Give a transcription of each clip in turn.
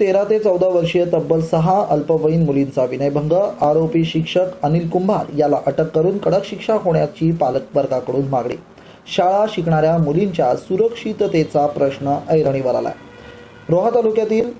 तेरा ते चौदा वर्षीय तब्बल सहा अल्पवयीन मुलींचा विनयभंग आरोपी शिक्षक अनिल कुंभार याला अटक करून कडक शिक्षा होण्याची पालक वर्गाकडून मागणी शाळा शिकणाऱ्या मुलींच्या सुरक्षिततेचा प्रश्न ऐरणीवर आलाय रोहा तालुक्यातील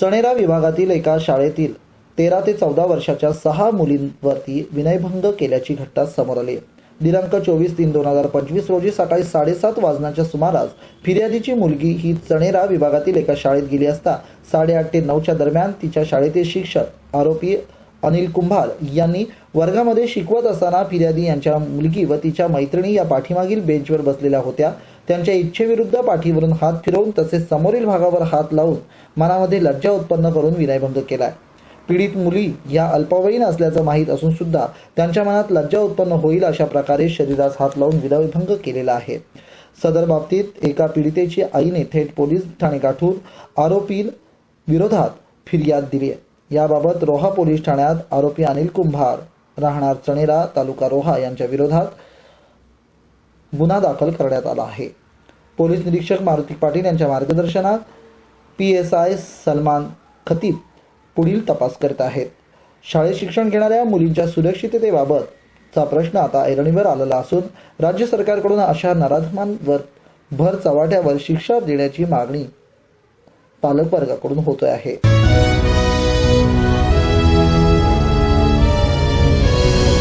चणेरा विभागातील एका शाळेतील तेरा ते चौदा वर्षाच्या सहा मुलींवरती विनयभंग केल्याची घटना समोर आली आहे. दिनांक चोवीस तीन दोन हजार पंचवीस रोजी सकाळी साडेसात वाजण्याच्या सुमारास फिर्यादीची मुलगी ही चणेरा विभागातील एका शाळेत गेली असता साडेआठ ते नऊच्या दरम्यान तिच्या शाळेतील शिक्षक आरोपी अनिल कुंभार यांनी वर्गामध्ये शिकवत असताना फिर्यादी यांच्या मुलगी व तिच्या मैत्रिणी या पाठीमागील बेंचवर बसलेल्या होत्या. त्यांच्या इच्छेविरुद्ध पाठीवरून हात फिरवून तसेच समोरील भागावर हात लावून मनामध्ये लज्जा उत्पन्न करून विनयभंग केलाय. पीडित मुली या अल्पवयीन असल्याचं माहीत असून सुद्धा त्यांच्या मनात लज्जा उत्पन्न होईल अशा प्रकारे शरीरास हात लावून विधविभंग केलेला आहे. सदर बाबतीत एका पीडितेची आईने थेट पोलीस ठाणे गाठून आरोपी विरोधात फिर्याद दिली आहे. याबाबत रोहा पोलीस ठाण्यात आरोपी अनिल कुंभार राहणार चणेरा तालुका रोहा यांच्या विरोधात गुन्हा दाखल करण्यात आला आहे. पोलीस निरीक्षक मारुती पाटील यांच्या मार्गदर्शनात P S I Salman Khatib पुढील तपास करत आहेत. शाळेत शिक्षण घेणाऱ्या मुलींच्या सुरक्षिततेबाबतचा प्रश्न आता ऐरणीवर आलेला असून राज्य सरकारकडून अशा नराधमांवर भर चवाट्यावर शिक्षा देण्याची मागणी पालकवर्गाकडून होत आहे.